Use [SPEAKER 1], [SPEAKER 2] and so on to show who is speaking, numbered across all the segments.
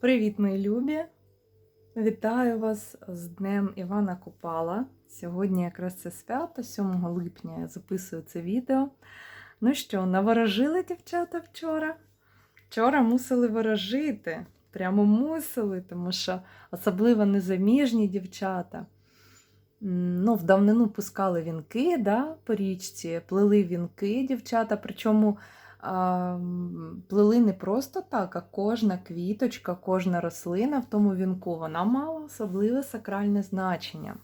[SPEAKER 1] Привіт, мої любі! Вітаю вас з Днем Івана Купала. Сьогодні якраз це свято, 7 липня я записую це відео. Ну що, наворожили дівчата вчора? Вчора мусили ворожити. Прямо мусили, тому що особливо незаміжні дівчата. Ну, в давнину пускали вінки да, по річці, плели вінки дівчата, причому плели не просто так, а кожна квіточка, кожна рослина в тому вінку, вона мала особливе сакральне значення.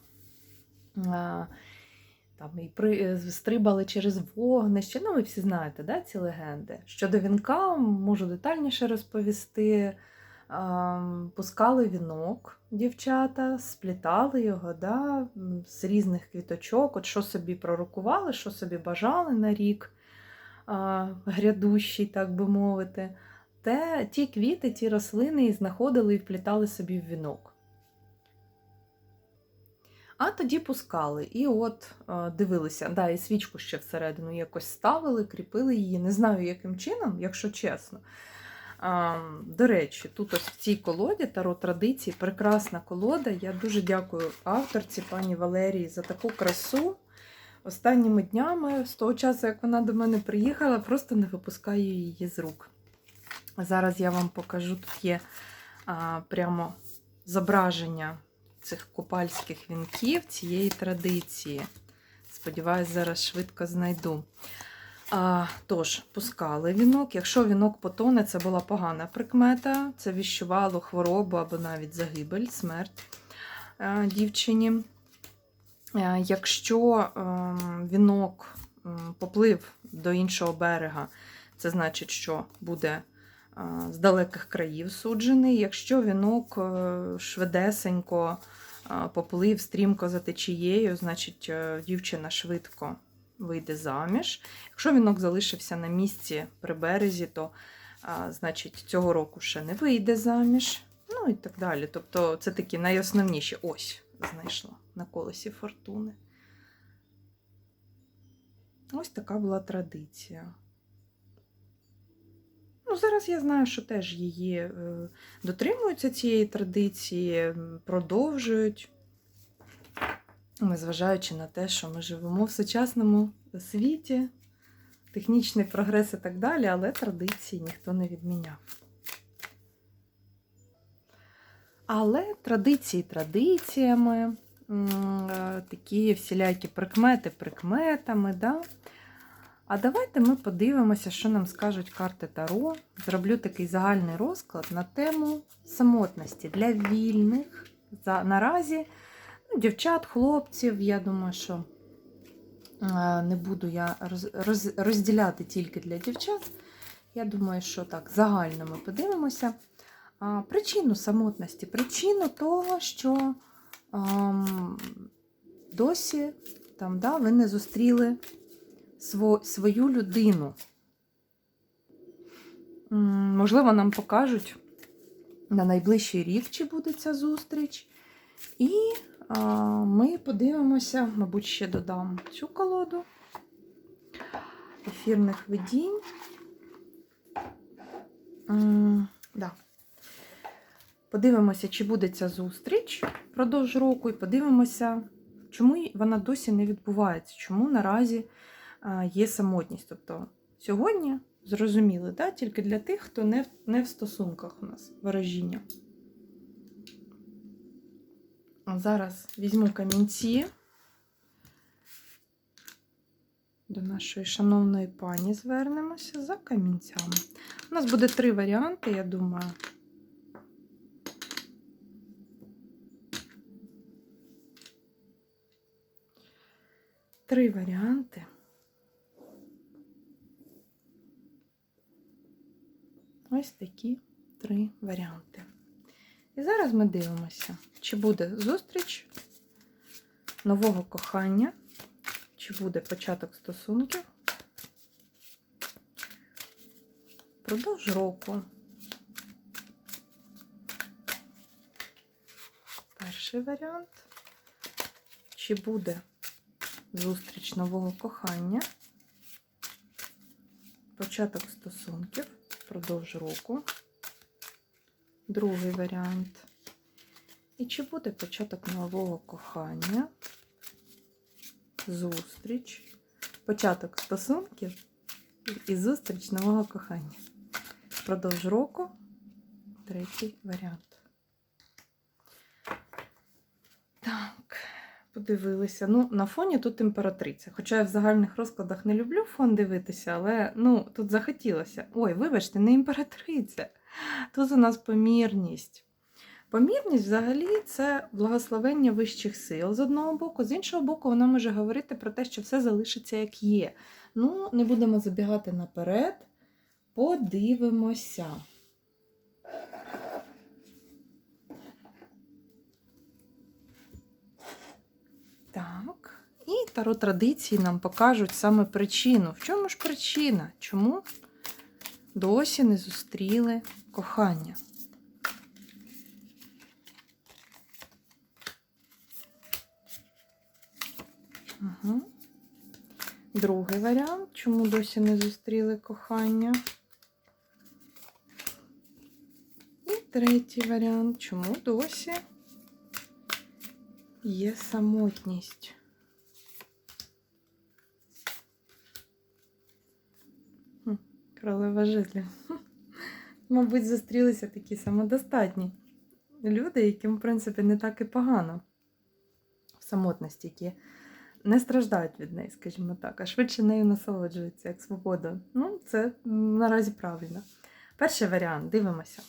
[SPEAKER 1] Там і при, е, стрибали через вогнище. Ну, ви всі знаєте да, ці легенди. Щодо вінка, можу детальніше розповісти. Пускали вінок дівчата, сплітали його да, з різних квіточок, от що собі пророкували, що собі бажали на рік грядущий, так би мовити, те ті квіти, ті рослини і знаходили і вплітали собі в вінок. А тоді пускали. І от дивилися, да, і свічку ще всередину якось ставили, кріпили її. Не знаю, яким чином, якщо чесно. А, До речі, тут ось в цій колоді Таро традиції прекрасна колода. Я дуже дякую авторці пані Валерії за таку красу. Останніми днями, з того часу, як вона до мене приїхала, просто не випускаю її з рук. Зараз я вам покажу, тут є а, прямо зображення цих купальських вінків цієї традиції. Сподіваюсь, зараз швидко знайду. А, Тож, пускали вінок. Якщо вінок потоне, це була погана прикмета, це віщувало хворобу або навіть загибель, смерть а, дівчині. Е, Якщо ем, вінок поплив до іншого берега, це значить, що буде е, з далеких країв суджений. Якщо вінок е, швидесенько поплив стрімко за течією, значить дівчина швидко вийде заміж. Якщо вінок залишився на місці при березі, то значить цього року ще не вийде заміж. Ну і так далі. Тобто це такі найосновніші. Ось знайшла на колесі фортуни. Ось така була традиція. Ну, зараз я знаю, що теж її е, дотримуються цієї традиції, продовжують, незважаючи на те, що ми живемо в сучасному світі, технічний прогрес і так далі, але традиції ніхто не відміняв. Але традиції традиціями, е, такі всілякі прикмети прикметами. Да? А давайте ми подивимося, що нам скажуть карти Таро. Зроблю такий загальний розклад на тему самотності для вільних. Наразі ну, дівчат, хлопців, я думаю, що е, не буду я роз, роз, розділяти тільки для дівчат. Я думаю, що так, загально ми подивимося. Причину самотності, причину того, що ам, досі там, да, ви не зустріли сво, свою людину. Можливо, нам покажуть на найближчий рік, чи буде ця зустріч. І а, ми подивимося, мабуть, ще додам цю колоду ефірних видінь. М, да. Подивимося, чи буде ця зустріч впродовж року, і подивимося, чому вона досі не відбувається, чому наразі є самотність. Тобто сьогодні зрозуміли, да? тільки для тих, хто не в, не в стосунках у нас ворожіння. Зараз візьму камінці до нашої шановної пані звернемося за камінцями. У нас буде три варіанти, я думаю. Три варіанти. Ось такі три варіанти. І зараз ми дивимося, чи буде зустріч нового кохання, чи буде початок стосунків впродовж року. Перший варіант. Чи буде зустріч нового кохання, початок стосунків впродовж року. другий варіант. І чи буде початок нового кохання? Зустріч. Початок стосунків і зустріч нового кохання. Впродовж року третій варіант. Так, подивилися. Ну, на фоні тут імператриця. Хоча я в загальних розкладах не люблю фон дивитися, але ну, тут захотілося. Ой, вибачте, не імператриця. Тут у нас помірність. Помірність взагалі це благословення вищих сил з одного боку, з іншого боку, вона може говорити про те, що все залишиться як є. Ну, не будемо забігати наперед. Подивимося. Так. І таро традиції нам покажуть саме причину. В чому ж причина? Чому досі не зустріли кохання? Угу. Другий варіант. Чому досі не зустріли кохання? І третій варіант. Чому досі є самотність? Королева. Хм. Мабуть, зустрілися такі самодостатні люди, яким, в принципі, не так і погано в самотності, які не страждають від неї, скажімо так, а швидше нею насолоджуються як свобода. Ну, це наразі правильно. Перший варіант, дивимося.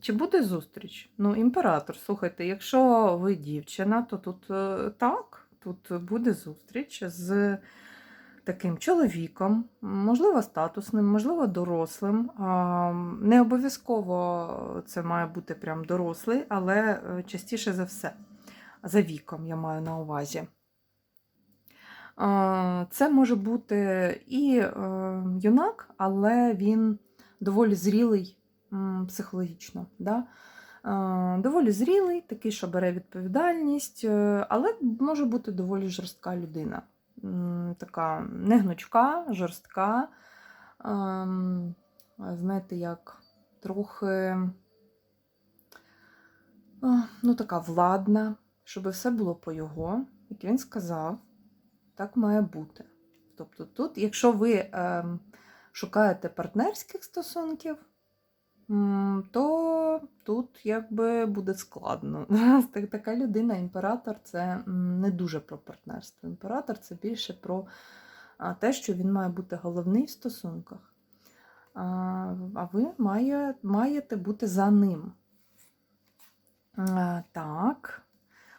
[SPEAKER 1] Чи буде зустріч? Ну, імператор, слухайте, якщо ви дівчина, то тут е, так, тут буде зустріч з таким чоловіком, можливо, статусним, можливо, дорослим. Не обов'язково це має бути прям дорослий, але е, частіше за все за віком, я маю на увазі. Це може бути і е, юнак, але він доволі зрілий психологічно. Да? Доволі зрілий, такий, що бере відповідальність, е, але може бути доволі жорстка людина. Така негнучка, жорстка, ем, знаєте, як трохи ну, така владна, щоб все було по його, як він сказав, так має бути. Тобто, тут, якщо ви ем, шукаєте партнерських стосунків, то тут якби буде складно. Так- Така людина, імператор, це не дуже про партнерство. Імператор це більше про те, що він має бути головний в стосунках. А, ви має, маєте бути за ним. Так.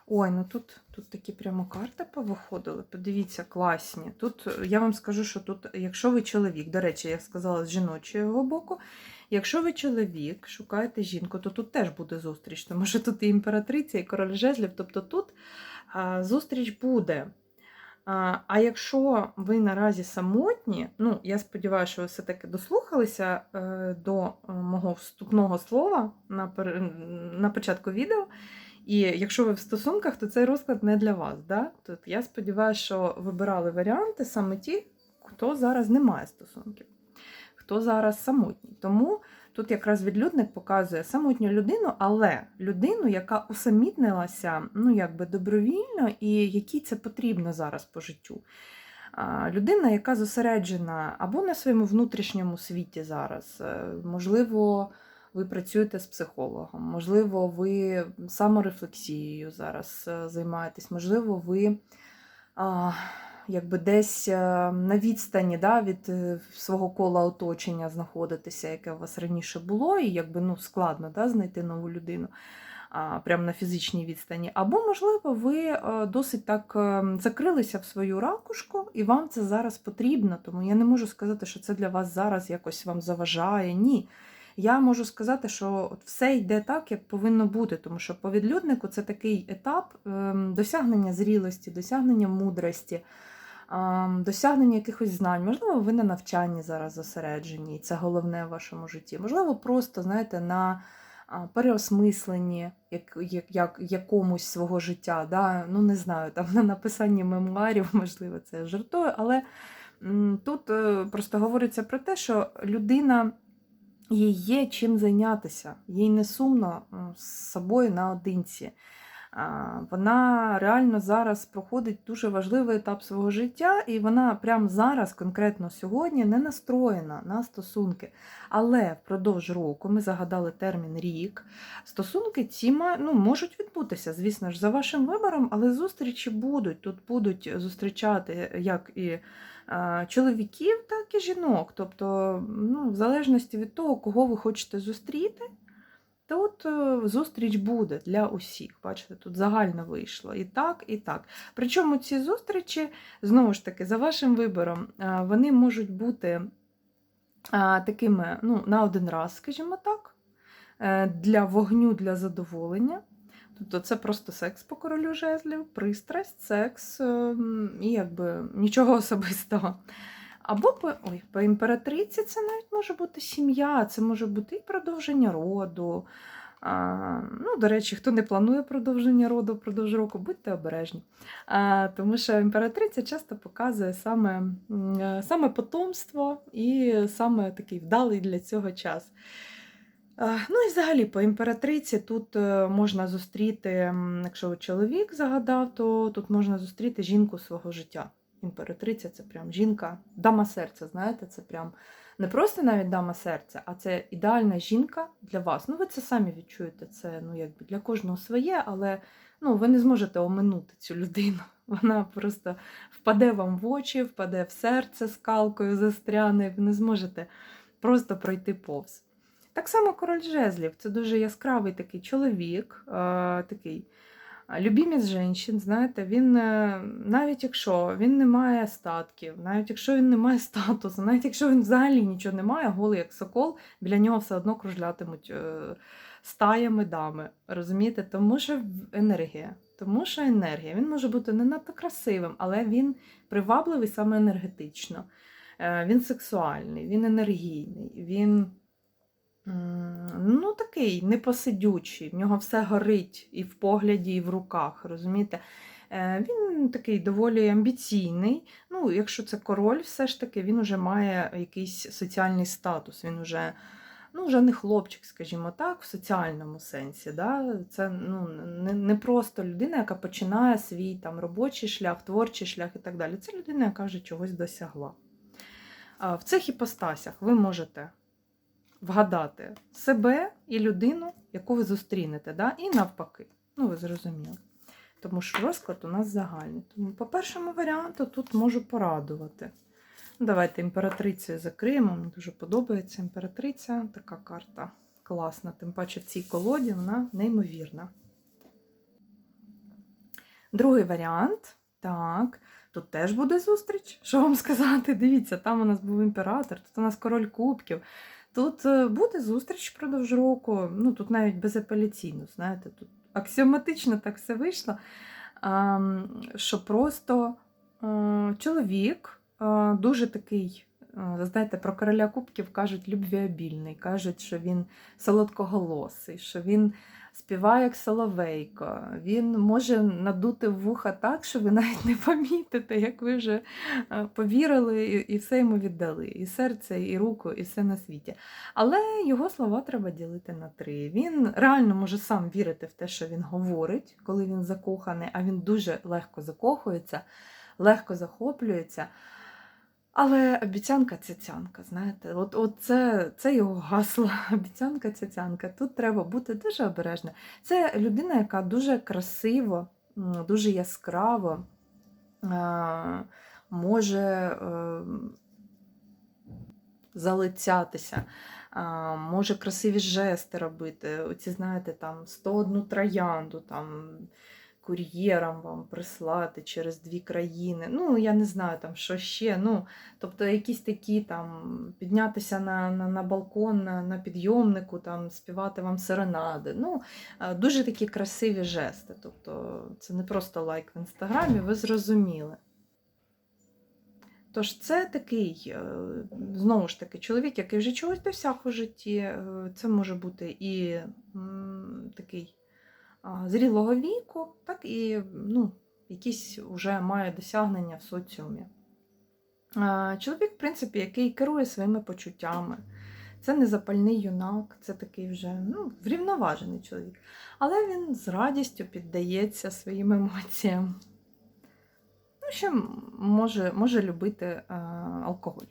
[SPEAKER 1] Ой, ну тут, тут такі прямо карти повиходили. Подивіться, класні. Тут е, я вам скажу, що тут, якщо ви чоловік, до речі, я сказала з жіночого боку, якщо ви чоловік, шукаєте жінку, то тут теж буде зустріч, тому що тут і імператриця, і король жезлів, тобто тут а, зустріч буде. А, а якщо ви наразі самотні, ну, я сподіваюся, що ви все-таки дослухалися е, до е, мого вступного слова на, на початку відео. І якщо ви в стосунках, то цей розклад не для вас. Да? Тут я сподіваюся, що вибирали варіанти саме ті, хто зараз не має стосунків, хто зараз самотній. Тому тут якраз відлюдник показує самотню людину, але людину, яка усамітнилася ну, якби добровільно і якій це потрібно зараз по життю. Людина, яка зосереджена або на своєму внутрішньому світі зараз, е, можливо, ви працюєте з психологом, можливо, ви саморефлексією зараз е, займаєтесь, можливо, ви а, якби десь е, на відстані да, від е, свого кола оточення знаходитеся, яке у вас раніше було, і якби ну, складно да, знайти нову людину. Прямо на фізичній відстані. Або, можливо, ви досить так закрилися в свою ракушку, і вам це зараз потрібно. Тому я не можу сказати, що це для вас зараз якось вам заважає. Ні. Я можу сказати, що от все йде так, як повинно бути, тому що по відлюднику це такий етап ем, досягнення зрілості, досягнення мудрості, ем, досягнення якихось знань. Можливо, ви на навчанні зараз зосереджені, і це головне в вашому житті. Можливо, просто, знаєте, на переосмисленні як, як, як, якомусь свого життя. Да? Ну, не знаю, там на написанні мемуарів, можливо, це я жартую, але тут е, просто говориться про те, що людина їй є чим зайнятися, їй не сумно з собою наодинці. Вона реально зараз проходить дуже важливий етап свого життя, і вона прямо зараз, конкретно сьогодні, не настроєна на стосунки. Але впродовж року ми загадали термін рік. Стосунки ці ну, можуть відбутися, звісно ж, за вашим вибором, але зустрічі будуть. Тут будуть зустрічати як і чоловіків, так і жінок. Тобто, ну, в залежності від того, кого ви хочете зустріти. Тут е, зустріч буде для усіх. Бачите, тут загально вийшло і так, і так. Причому ці зустрічі, знову ж таки, за вашим вибором, вони можуть бути такими ну, на один раз, скажімо так, е, для вогню, для задоволення. Тобто це просто секс по королю жезлів, пристрасть, секс е, і якби нічого особистого. Або по, ой, по імператриці це навіть може бути сім'я, це може бути і продовження роду. А, ну, До речі, хто не планує продовження роду впродовж року, будьте обережні. А, тому що імператриця часто показує саме, е, саме потомство і саме такий вдалий для цього час. А, Ну і взагалі по імператриці тут е, можна зустріти, якщо чоловік загадав, то тут можна зустріти жінку свого життя. Імператриця це прям жінка, дама серця, знаєте, це прям не просто навіть дама серця, а це ідеальна жінка для вас. Ну, ви це самі відчуєте. Це ну, якби для кожного своє, але ну, ви не зможете оминути цю людину. Вона просто впаде вам в очі, впаде в серце скалкою, застряне, ви не зможете просто пройти повз. Так само король жезлів це дуже яскравий такий чоловік, е, такий любімець жінчин, знаєте, він е, навіть якщо він не має статків, навіть якщо він не має статусу, навіть якщо він взагалі нічого не має, голий як сокол, біля нього все одно кружлятимуть е, стаями дами. Розумієте? Тому що енергія. Тому що енергія. Він може бути не надто красивим, але він привабливий саме енергетично. Е, Він сексуальний, він енергійний, він. Ну, такий непосидючий, в нього все горить і в погляді, і в руках, розумієте? Е, Він такий доволі амбіційний. Ну, якщо це король, все ж таки він вже має якийсь соціальний статус. Він вже, ну, вже не хлопчик, скажімо так, в соціальному сенсі. Да? Це ну, не, не просто людина, яка починає свій там, робочий шлях, творчий шлях і так далі. Це людина, яка вже чогось досягла. В цих іпостасях ви можете вгадати себе і людину, яку ви зустрінете, да? і навпаки. Ну, ви зрозуміли. Тому що розклад у нас загальний. Тому по першому варіанту тут можу порадувати. Давайте імператрицею закриємо. Мені дуже подобається імператриця. Така карта класна. Тим паче в цій колоді вона неймовірна. Другий варіант. Так, тут теж буде зустріч. Що вам сказати? Дивіться, там у нас був імператор, тут у нас король кубків. Тут е, буде зустріч впродовж року, ну тут навіть безапеляційно, знаєте, тут аксіоматично так все вийшло, що просто е, чоловік е, дуже такий, знаєте, про короля кубків кажуть любвіобільний, кажуть, що він солодкоголосий, що він співає як соловейко, він може надути вуха так, що ви навіть не помітите, як ви вже е, повірили і все йому віддали. І серце, і руку, і все на світі. Але його слова треба ділити на три. Він реально може сам вірити в те, що він говорить, коли він закоханий, а він дуже легко закохується, легко захоплюється. Але обіцянка цяцянка, знаєте, от, от це, це його гасло. Обіцянка цяцянка. Тут треба бути дуже обережним. Це людина, яка дуже красиво, дуже яскраво може е, залицятися, може красиві жести робити. Оці, знаєте, там 101 троянду, там кур'єром вам прислати через дві країни. Ну, я не знаю, там що ще. Ну, тобто, якісь такі там піднятися на, на, на балкон, на, на підйомнику, там, співати вам серенади. Ну, е, дуже такі красиві жести. Тобто, це не просто лайк в інстаграмі, ви зрозуміли. Тож це такий, е, знову ж таки, чоловік, який вже чогось досяг у житті. Е, Це може бути і такий зрілого віку, так і ну, якісь вже має досягнення в соціумі. Чоловік, в принципі, який керує своїми почуттями. Це не запальний юнак, це такий вже ну, врівноважений чоловік. Але він з радістю піддається своїм емоціям. Ну, ще може, може любити е, алкоголь.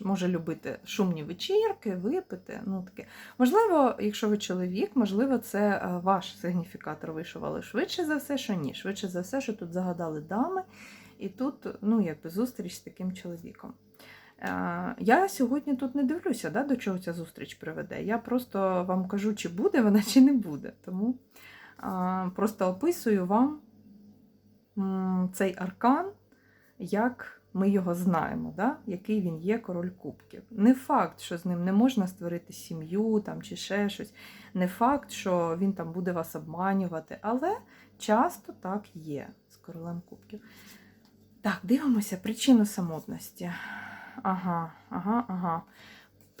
[SPEAKER 1] Може любити шумні вечірки, випити. Ну, таке. Можливо, якщо ви чоловік, можливо, це е, ваш сигніфікатор вийшов, але швидше за все, що ні. Швидше за все, що тут загадали дами, і тут ну, якби зустріч з таким чоловіком. Е, Я сьогодні тут не дивлюся, да, до чого ця зустріч приведе. Я просто вам кажу, чи буде вона, чи не буде. Тому просто описую вам цей аркан, як ми його знаємо, да? який він є король кубків. Не факт, що з ним не можна створити сім'ю там, чи ще щось. Не факт, що він там буде вас обманювати, але часто так є з королем кубків. Так, дивимося причину самотності. Ага, ага, ага.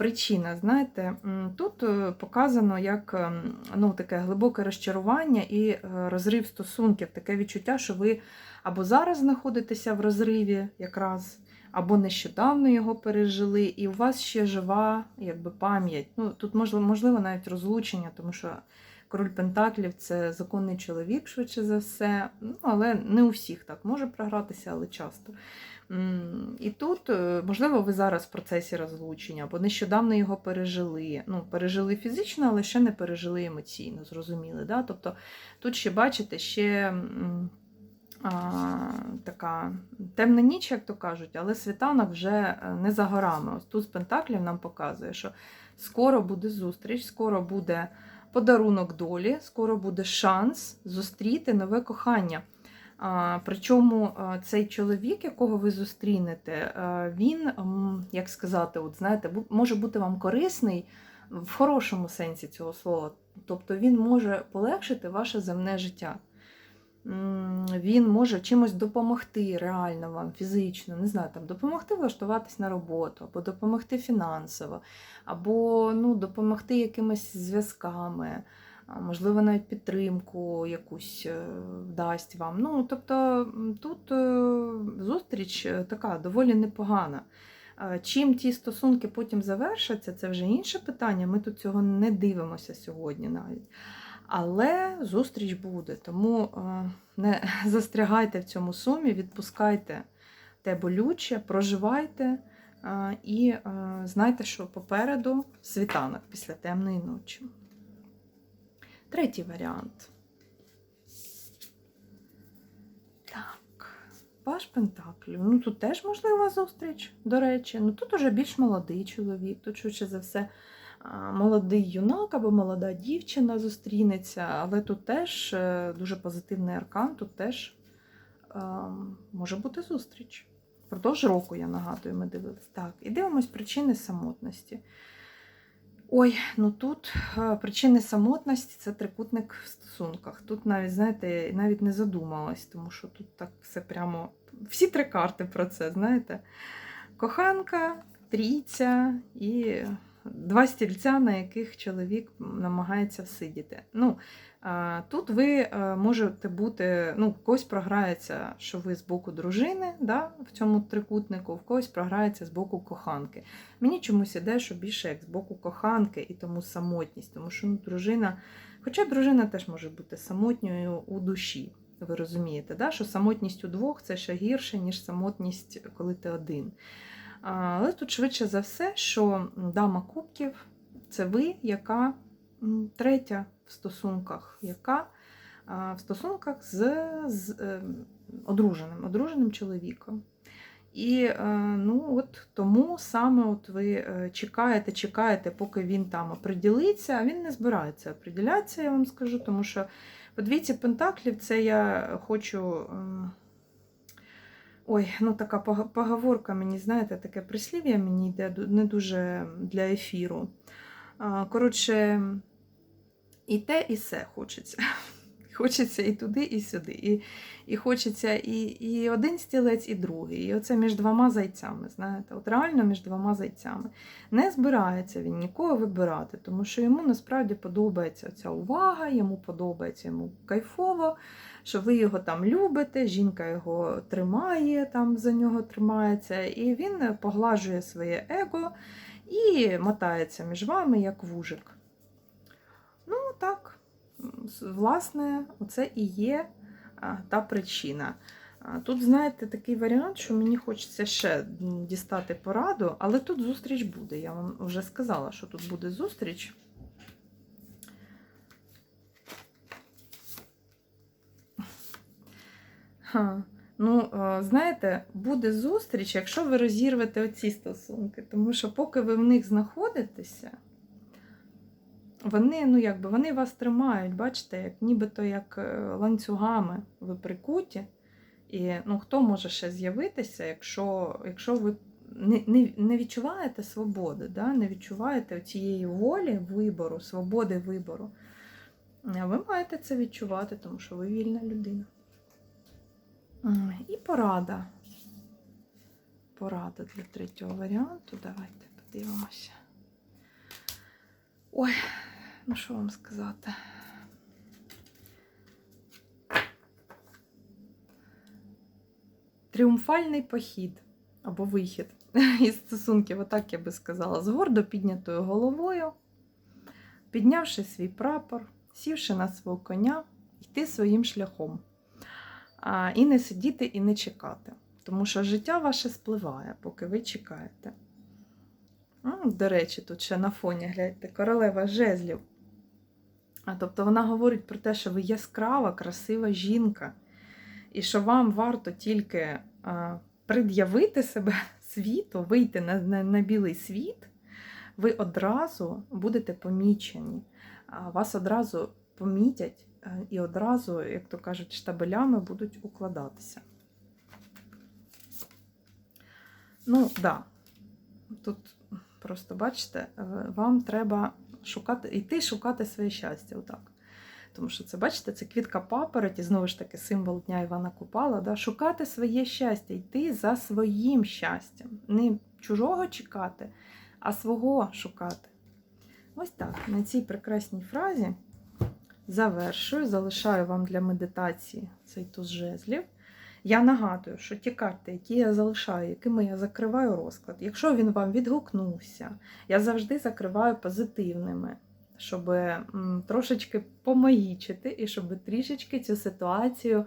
[SPEAKER 1] Причина, знаєте, тут е, показано як ем, ну, таке глибоке розчарування і е, розрив стосунків, таке відчуття, що ви або зараз знаходитеся в розриві якраз, або нещодавно його пережили, і у вас ще жива якби, пам'ять. Ну, тут можливо, навіть розлучення, тому що король Пентаклів це законний чоловік, швидше за все. Ну, але не у всіх так може програтися, але часто. І тут, е, можливо, ви зараз в процесі розлучення, або нещодавно його пережили. Ну, пережили фізично, але ще не пережили емоційно, зрозуміли. Да? Тобто тут ще бачите, ще а, така темна ніч, як то кажуть, але світанок вже е, не за горами. Ось тут з Пентаклів нам показує, що скоро буде зустріч, скоро буде подарунок долі, скоро буде шанс зустріти нове кохання. Причому цей чоловік, якого ви зустрінете, він, як сказати, от знаєте, може бути вам корисний в хорошому сенсі цього слова. Тобто він може полегшити ваше земне життя. Він може чимось допомогти реально вам фізично, не знаю, там допомогти влаштуватись на роботу, або допомогти фінансово, або ну, допомогти якимись зв'язками можливо, навіть підтримку якусь е, дасть вам. Ну, тобто тут е, зустріч е, така доволі непогана. Чим ті стосунки потім завершаться, це вже інше питання. Ми тут цього не дивимося сьогодні навіть. Але зустріч буде, тому не застрягайте в цьому сумі, відпускайте те болюче, проживайте і знайте, що попереду світанок після темної ночі. Третій варіант. Так, Паш Пентаклів. Ну, тут теж можлива зустріч, до речі. Ну, тут уже більш молодий чоловік, тут швидше за все молодий юнак або молода дівчина зустрінеться, але тут теж е, дуже позитивний аркан, тут теж е, може бути зустріч. Впродовж року, я нагадую, ми дивились. Так, і дивимось причини самотності. Ой, ну тут е, причини самотності це трикутник в стосунках. Тут навіть, знаєте, навіть не задумалась, тому що тут так все прямо. Всі три карти про це, знаєте. Коханка, трійця і два стільця, на яких чоловік намагається всидіти. Ну, Тут ви е, можете бути, ну, в когось програється, що ви з боку дружини да, в цьому трикутнику, в когось програється з боку коханки. Мені чомусь іде, що більше як з боку коханки і тому самотність, тому що ну, дружина, хоча дружина теж може бути самотньою у душі. Ви розумієте, да? що самотність у двох це ще гірше, ніж самотність, коли ти один. Але тут швидше за все, що дама кубків це ви, яка третя в стосунках, яка в стосунках з, з е, одруженим, одруженим чоловіком. І е, ну, от тому саме от ви е, чекаєте, чекаєте, поки він там оприділиться, а він не збирається оприділятися, я вам скажу, тому що по двійці Пентаклів це я хочу. Ой, ну така поговорка мені, знаєте, таке прислів'я мені йде не дуже для ефіру. Коротше, і те, і все хочеться. Хочеться і туди, і сюди. І, і хочеться і, і один стілець, і другий. І оце між двома зайцями, знаєте, от реально між двома зайцями. Не збирається він нікого вибирати, тому що йому насправді подобається ця увага, йому подобається йому кайфово, що ви його там любите, жінка його тримає, там за нього тримається, і він поглажує своє его і мотається між вами як вужик. Ну, так, власне, оце і є та причина. Тут, знаєте, такий варіант, що мені хочеться ще дістати пораду, але тут зустріч буде. Я вам вже сказала, що тут буде зустріч. Ну, знаєте, буде зустріч, якщо ви розірвете оці стосунки. Тому що поки ви в них знаходитеся, вони, ну, якби, вони вас тримають, бачите, як нібито як е, ланцюгами ви прикуті. І ну, хто може ще з'явитися, якщо, якщо ви не, не, не відчуваєте свободи, да? не відчуваєте цієї волі вибору, свободи вибору. Ви маєте це відчувати, тому що ви вільна людина. І порада. Порада для третього варіанту. Давайте подивимося. Ой, ну що вам сказати? Тріумфальний похід або вихід із стосунків, отак я би сказала, з гордо піднятою головою, піднявши свій прапор, сівши на свого коня, йти своїм шляхом. А, і не сидіти і не чекати. Тому що життя ваше спливає, поки ви чекаєте. До речі, тут ще на фоні гляньте, королева жезлів. А, тобто вона говорить про те, що ви яскрава, красива жінка, і що вам варто тільки пред'явити себе світу, вийти на, на, на білий світ, ви одразу будете помічені, вас одразу помітять і одразу, як то кажуть, штабелями будуть укладатися. Ну, так. Да. Тут просто бачите, е, вам треба шукати, йти шукати своє щастя. Отак. Тому що це, бачите, це квітка папороті, знову ж таки, символ Дня Івана Купала. Да? Шукати своє щастя, йти за своїм щастям. Не чужого чекати, а свого шукати. Ось так. На цій прекрасній фразі завершую, залишаю вам для медитації цей туз жезлів. Я нагадую, що ті карти, які я залишаю, якими я закриваю розклад, якщо він вам відгукнувся, я завжди закриваю позитивними, щоб трошечки помагічити і щоб трішечки цю ситуацію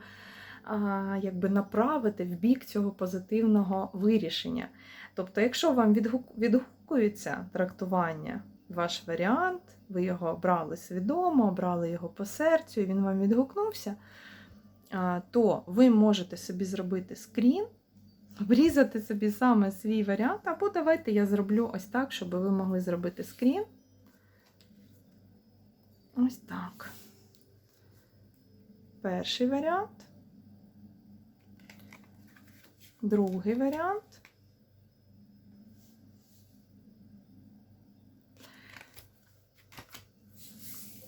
[SPEAKER 1] а, якби направити в бік цього позитивного вирішення. Тобто, якщо вам відгук, відгукується трактування, ваш варіант, ви його обрали свідомо, обрали його по серцю, і він вам відгукнувся то ви можете собі зробити скрін, обрізати собі саме свій варіант, або давайте я зроблю ось так, щоб ви могли зробити скрін. Ось так. Перший варіант. Другий варіант.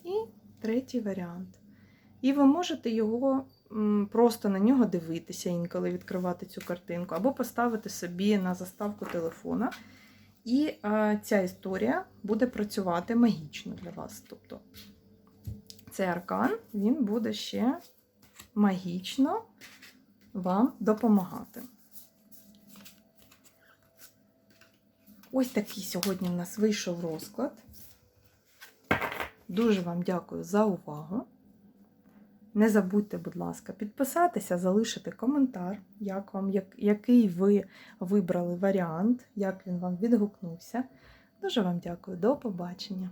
[SPEAKER 1] І третій варіант. І ви можете його просто на нього дивитися, інколи відкривати цю картинку, або поставити собі на заставку телефона. І а, ця історія буде працювати магічно для вас. Тобто цей аркан він буде ще магічно вам допомагати. Ось такий сьогодні в нас вийшов розклад. Дуже вам дякую за увагу. Не забудьте, будь ласка, підписатися, залишити коментар, як вам, як, який ви вибрали варіант, як він вам відгукнувся. Дуже вам дякую, до побачення!